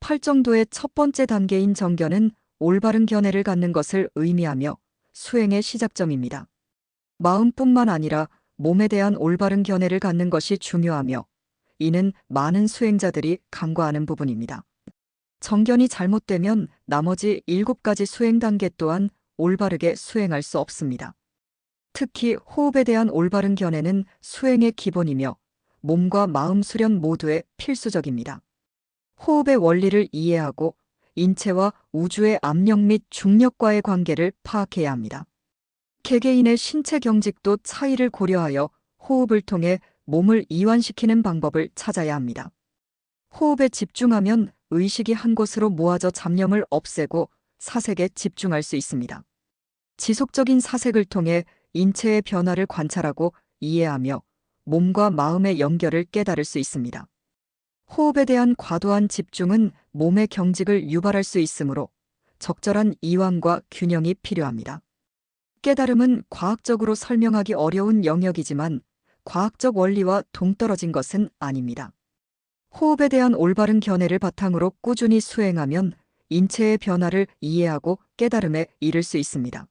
팔정도의 첫 번째 단계인 정견은 올바른 견해를 갖는 것을 의미하며 수행의 시작점입니다. 마음뿐만 아니라 몸에 대한 올바른 견해를 갖는 것이 중요하며 이는 많은 수행자들이 간과하는 부분입니다. 정견이 잘못되면 나머지 일곱 가지 수행 단계 또한 올바르게 수행할 수 없습니다. 특히 호흡에 대한 올바른 견해는 수행의 기본이며 몸과 마음 수련 모두에 필수적입니다. 호흡의 원리를 이해하고 인체와 우주의 압력 및 중력과의 관계를 파악해야 합니다. 개개인의 신체 경직도 차이를 고려하여 호흡을 통해 몸을 이완시키는 방법을 찾아야 합니다. 호흡에 집중하면 의식이 한 곳으로 모아져 잡념을 없애고 사색에 집중할 수 있습니다. 지속적인 사색을 통해 인체의 변화를 관찰하고 이해하며 몸과 마음의 연결을 깨달을 수 있습니다. 호흡에 대한 과도한 집중은 몸의 경직을 유발할 수 있으므로 적절한 이완과 균형이 필요합니다. 깨달음은 과학적으로 설명하기 어려운 영역이지만 과학적 원리와 동떨어진 것은 아닙니다. 호흡에 대한 올바른 견해를 바탕으로 꾸준히 수행하면 인체의 변화를 이해하고 깨달음에 이를 수 있습니다.